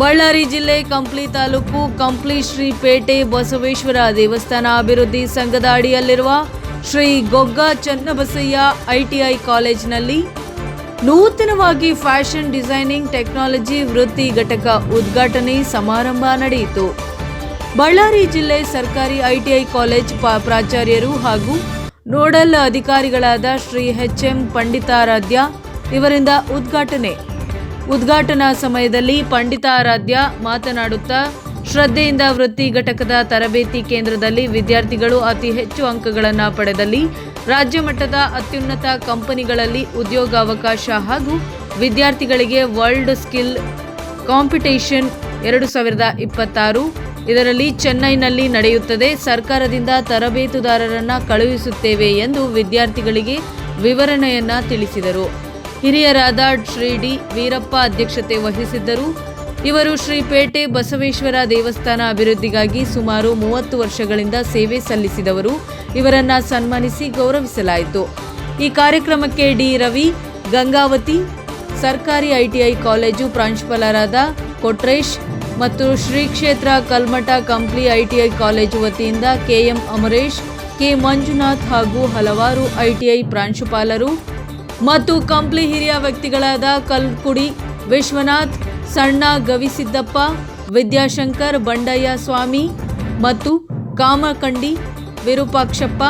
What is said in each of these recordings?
ಬಳ್ಳಾರಿ ಜಿಲ್ಲೆ ಕಂಪ್ಲಿ ತಾಲೂಕು ಕಂಪ್ಲಿ ಶ್ರೀ ಪೇಟೆ ಬಸವೇಶ್ವರ ದೇವಸ್ಥಾನ ಅಭಿವೃದ್ಧಿ ಸಂಘದ ಅಡಿಯಲ್ಲಿರುವ ಶ್ರೀ ಗೊಗ್ಗ ಚನ್ನಬಸಯ್ಯ ಐಟಿಐ ಕಾಲೇಜಿನಲ್ಲಿ ನೂತನವಾಗಿ ಫ್ಯಾಷನ್ ಡಿಸೈನಿಂಗ್ ಟೆಕ್ನಾಲಜಿ ವೃತ್ತಿ ಘಟಕ ಉದ್ಘಾಟನೆ ಸಮಾರಂಭ ನಡೆಯಿತು. ಬಳ್ಳಾರಿ ಜಿಲ್ಲೆ ಸರ್ಕಾರಿ ಐಟಿಐ ಕಾಲೇಜ್ ಪ್ರಾಚಾರ್ಯರು ಹಾಗೂ ನೋಡಲ್ ಅಧಿಕಾರಿಗಳಾದ ಶ್ರೀ ಎಚ್ ಎಂ ಪಂಡಿತಾರಾಧ್ಯ ಇವರಿಂದ ಉದ್ಘಾಟನೆ ಉದ್ಘಾಟನಾ ಸಮಯದಲ್ಲಿ ಪಂಡಿತಾರಾಧ್ಯ ಮಾತನಾಡುತ್ತಾ, ಶ್ರದ್ಧೆಯಿಂದ ವೃತ್ತಿ ಘಟಕದ ತರಬೇತಿ ಕೇಂದ್ರದಲ್ಲಿ ವಿದ್ಯಾರ್ಥಿಗಳು ಅತಿ ಹೆಚ್ಚು ಅಂಕಗಳನ್ನು ಪಡೆದಲ್ಲಿ ರಾಜ್ಯ ಮಟ್ಟದ ಅತ್ಯುನ್ನತ ಕಂಪನಿಗಳಲ್ಲಿ ಉದ್ಯೋಗಾವಕಾಶ ಹಾಗೂ ವಿದ್ಯಾರ್ಥಿಗಳಿಗೆ ವರ್ಲ್ಡ್ ಸ್ಕಿಲ್ ಕಾಂಪಿಟೇಷನ್ ಎರಡು ಸಾವಿರದ ಇಪ್ಪತ್ತಾರು. ಇದರಲ್ಲಿ ಚೆನ್ನೈನಲ್ಲಿ ನಡೆಯುತ್ತದೆ. ಸರ್ಕಾರದಿಂದ ತರಬೇತುದಾರರನ್ನು ಕಳುಹಿಸುತ್ತೇವೆ ಎಂದು ವಿದ್ಯಾರ್ಥಿಗಳಿಗೆ ವಿವರಣೆಯನ್ನು ತಿಳಿಸಿದರು. ಹಿರಿಯರಾದ ಶ್ರೀ ಡಿ ವೀರಪ್ಪ ಅಧ್ಯಕ್ಷತೆ ವಹಿಸಿದ್ದರು. ಇವರು ಶ್ರೀ ಪೇಟೆ ಬಸವೇಶ್ವರ ದೇವಸ್ಥಾನ ಅಭಿವೃದ್ಧಿಗಾಗಿ ಸುಮಾರು ಮೂವತ್ತು ವರ್ಷಗಳಿಂದ ಸೇವೆ ಸಲ್ಲಿಸಿದವರು. ಇವರನ್ನ ಸನ್ಮಾನಿಸಿ ಗೌರವಿಸಲಾಯಿತು. ಈ ಕಾರ್ಯಕ್ರಮಕ್ಕೆ ಡಿ ರವಿ, ಗಂಗಾವತಿ, ಸರ್ಕಾರಿ ಐಟಿಐ ಕಾಲೇಜು ಪ್ರಾಂಶುಪಾಲರಾದ ಕೊಟ್ರೇಶ್ ಮತ್ತು ಶ್ರೀ ಕ್ಷೇತ್ರ ಕಲ್ಮಠ ಕಂಪ್ಲಿ ಐಟಿಐ ಕಾಲೇಜು ವತಿಯಿಂದ ಕೆಎಂ ಅಮರೇಶ್, ಕೆ ಮಂಜುನಾಥ್ ಹಾಗೂ ಹಲವಾರು ಐಟಿಐ ಪ್ರಾಂಶುಪಾಲರು ಮತ್ತು ಕಂಪ್ಲಿ ಹಿರಿಯ ವ್ಯಕ್ತಿಗಳಾದ ಕಲ್ಕುಡಿ, ವಿಶ್ವನಾಥ್, ಸಣ್ಣ ಗವಿಸಿದ್ದಪ್ಪ, ವಿದ್ಯಾಶಂಕರ್, ಬಂಡಯ್ಯ ಸ್ವಾಮಿ ಮತ್ತು ಕಾಮಕಂಡಿ ವಿರೂಪಾಕ್ಷಪ್ಪ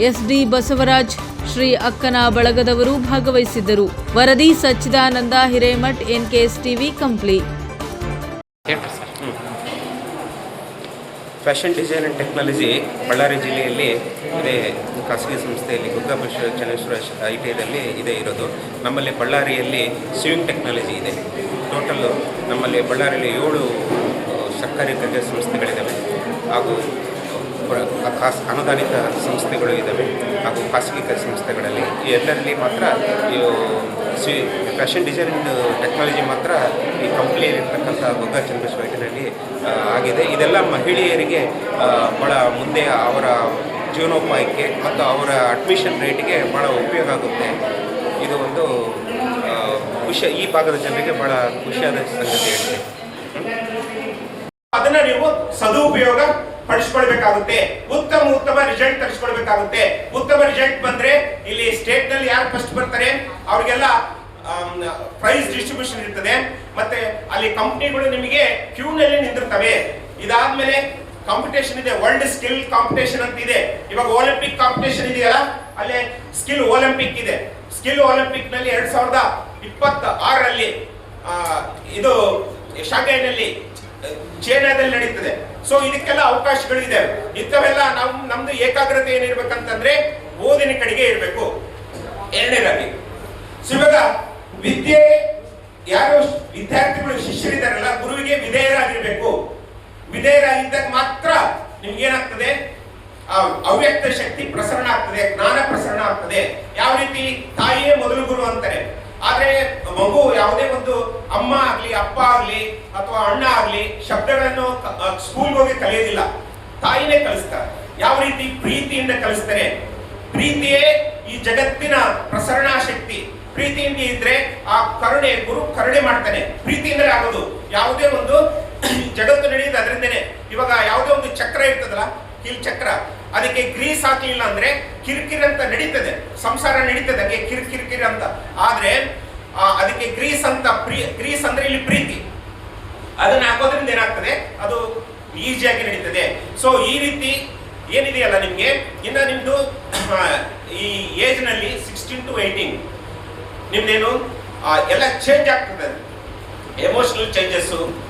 ಎಸ್ ಡಿ ಬಸವರಾಜ್, ಶ್ರೀ ಅಕ್ಕನ ಬಳಗದವರು ಭಾಗವಹಿಸಿದ್ದರು. ವರದಿ Sachidananda Hiremath NKS TV Kampli fashion design and technology Ballari ಜಿಲ್ಲೆಯಲ್ಲಿ ಇದೇ. ಖಾಸಗಿ ಸಂಸ್ಥೆಯಲ್ಲಿ ಗುಗ್ಗಬಶ್ವರ ಚನ್ನೇಶ್ವರ ಐ ಟಿ ಐದಲ್ಲಿ ಇದೇ ಇರೋದು. ನಮ್ಮಲ್ಲಿ ಬಳ್ಳಾರಿಯಲ್ಲಿ ಸ್ವಿಂಗ್ ಟೆಕ್ನಾಲಜಿ ಇದೆ. ಟೋಟಲ್ಲು ನಮ್ಮಲ್ಲಿ ಬಳ್ಳಾರಿಯಲ್ಲಿ ಏಳು ಸರ್ಕಾರಿ ದರ್ಜೆ ಸಂಸ್ಥೆಗಳಿದ್ದಾವೆ ಹಾಗೂ ಖಾಸ್, ಅನುದಾನಿತ ಸಂಸ್ಥೆಗಳು ಇದ್ದಾವೆ ಹಾಗೂ ಖಾಸಗಿ ಸಂಸ್ಥೆಗಳಲ್ಲಿ ಎಲ್ಲರಲ್ಲಿ ಮಾತ್ರ ಸ್ವಿ ಫ್ಯಾಷನ್ ಡಿಸೈನ್ ಟೆಕ್ನಾಲಜಿ ಮಾತ್ರ ಈ ಕಂಪ್ನಿಯಲ್ಲಿರ್ತಕ್ಕಂಥ ಗೊಗ್ಗ ಚಂದ್ರಶ್ವೈಟಿನಲ್ಲಿ ಆಗಿದೆ. ಇದೆಲ್ಲ ಮಹಿಳೆಯರಿಗೆ ಭಾಳ ಮುಂದೆ ಅವರ ಜೀವನೋಪಾಯಕ್ಕೆ ಮತ್ತು ಅವರ ಅಡ್ಮಿಷನ್ ರೇಟ್ಗೆ ಭಾಳ ಉಪಯೋಗ ಆಗುತ್ತೆ. ಇದು ಒಂದು ಖುಷಿ, ಈ ಭಾಗದ ಜನರಿಗೆ ಭಾಳ ಖುಷಿಯಾದ ಸಂಗತಿ ಹೇಳಿದೆ. ಅದನ್ನ ನೀವು ಸದುಪಯೋಗ ಪಡಿಸ್ಕೊಳ್ಬೇಕಾಗುತ್ತೆ. ಉತ್ತಮ ಉತ್ತಮ ರಿಸಲ್ಟ್ ತರಿಸ್ಕೊಳ್ಬೇಕಾಗುತ್ತೆ. ಉತ್ತಮ ರಿಸಲ್ಟ್ ಬಂದ್ರೆ ಇಲ್ಲಿ ಸ್ಟೇಟ್ನಲ್ಲಿ ಯಾರು ಫಸ್ಟ್ ಬರ್ತಾರೆ, ಅವ್ರಿಗೆಲ್ಲ ಪ್ರೈಸ್ ಡಿಸ್ಟ್ರಿಬ್ಯೂಷನ್ ಇರ್ತದೆ. ಮತ್ತೆ ಅಲ್ಲಿ ಕಂಪ್ನಿಗಳು ನಿಮಗೆ ಕ್ಯೂ ನಲ್ಲಿ ನಿಂತಿರ್ತವೆ. ಇದಾದ್ಮೇಲೆ ಕಾಂಪಿಟೇಷನ್ ಇದೆ. ವರ್ಲ್ಡ್ ಸ್ಕಿಲ್ ಕಾಂಪಿಟೇಷನ್ ಅಂತ ಇದೆ. ಇವಾಗ ಒಲಿಂಪಿಕ್ ಕಾಂಪಿಟೇಷನ್ ಇದೆಯಲ್ಲ, ಅಲ್ಲೇ ಸ್ಕಿಲ್ ಒಲಿಂಪಿಕ್ ಇದೆ. ಸ್ಕಿಲ್ ಒಲಿಂಪಿಕ್ನಲ್ಲಿ ಎರಡ್ ಸಾವಿರದ ಇಪ್ಪತ್ತ ಆರರಲ್ಲಿ ಇದು ಶಾಂಘೈನಲ್ಲಿ, ಚೈನಾದಲ್ಲಿ ನಡೀತದೆ. ಸೊ ಇದಕ್ಕೆಲ್ಲ ಅವಕಾಶಗಳು ಇದೆ. ಇಂಥವೆಲ್ಲ ನಾವು ನಮ್ದು ಏಕಾಗ್ರತೆ ಏನಿರ್ಬೇಕಂತಂದ್ರೆ ಓದಿನ ಕಡೆಗೆ ಇರಬೇಕು. ಎರಡನೇದಾಗಿ. ಸೊ ಇವಾಗ ವಿದ್ಯೆ, ಯಾರು ವಿದ್ಯಾರ್ಥಿಗಳು, ಶಿಷ್ಯರಿದ್ದಾರಲ್ಲ, ಗುರುವಿಗೆ ವಿಧೇಯರಾಗಿರ್ಬೇಕು. ವಿಧೇಯರಾಗಿದ್ದಾಗ ಮಾತ್ರ ನಿಮ್ಗೆ ಏನಾಗ್ತದೆ? ಅವ್ಯಕ್ತ ಶಕ್ತಿ ಪ್ರಸರಣ ಆಗ್ತದೆ, ಜ್ಞಾನ ಪ್ರಸರಣ ಆಗ್ತದೆ. ಯಾವ ರೀತಿ? ತಾಯಿಯೇ ಮೊದಲು ಗುರು ಅಂತಾರೆ. ಆದ್ರೆ ಮಗು ಯಾವುದೇ ಒಂದು ಅಮ್ಮ ಆಗ್ಲಿ, ಅಪ್ಪ ಆಗ್ಲಿ, ಅಥವಾ ಅಣ್ಣ ಆಗ್ಲಿ, ಶಬ್ದಗಳನ್ನು ಸ್ಕೂಲ್ಗೆ ಹೋಗಿ ಕಲಿಯೋದಿಲ್ಲ. ತಾಯಿನೇ ಕಲಿಸ್ತಾರೆ. ಯಾವ ರೀತಿ? ಪ್ರೀತಿಯಿಂದ ಕಲಿಸ್ತಾರೆ. ಪ್ರೀತಿಯೇ ಈ ಜಗತ್ತಿನ ಪ್ರಸರಣಾ ಶಕ್ತಿ. ಪ್ರೀತಿಯಿಂದ ಇದ್ರೆ ಆ ಕರುಣೆ, ಗುರು ಕರುಣೆ ಮಾಡ್ತಾನೆ. ಪ್ರೀತಿಯಿಂದಲೇ ಆಗೋದು. ಯಾವುದೇ ಒಂದು ಜಗತ್ತು ನಡೆಯುತ್ತೆ ಅದರಿಂದನೇ. ಇವಾಗ ಯಾವುದೇ ಒಂದು ಚಕ್ರ ಇರ್ತದಲ್ಲ, ಕಿಲ್ ಚಕ್ರ, ಅದಕ್ಕೆ ಗ್ರೀಸ್ ಹಾಕಲಿಲ್ಲ ಅಂದ್ರೆ ಕಿರಿಕಿರಿ ಅಂತ ನಡೀತದೆ. ಸಂಸಾರ ನಡೀತದೆ ಅದಕ್ಕೆ ಕಿರಿಕಿರಿಕಿರಿ ಅಂತ. ಆದ್ರೆ ಅದಕ್ಕೆ ಗ್ರೀಸ್ ಅಂತ ಪ್ರೀ, ಗ್ರೀಸ್ ಅಂದ್ರೆ ಇಲ್ಲಿ ಪ್ರೀತಿ. ಅದನ್ನ ಹಾಕೋದ್ರಿಂದ ಏನಾಗ್ತದೆ? ಅದು ಈಸಿಯಾಗಿ ನಡೀತದೆ. ಸೊ ಈ ರೀತಿ ಏನಿದೆಯಲ್ಲ ನಿಮ್ಗೆ? ಇನ್ನ ನಿಮ್ದು, ಈ ಏಜ್ನಲ್ಲಿ ಸಿಕ್ಸ್ಟೀನ್ ಟು ಏಯ್ಟೀನ್ నేను ఎలా చేంజ్ అవుతున్నది ఎమోషనల్ చేంజెస్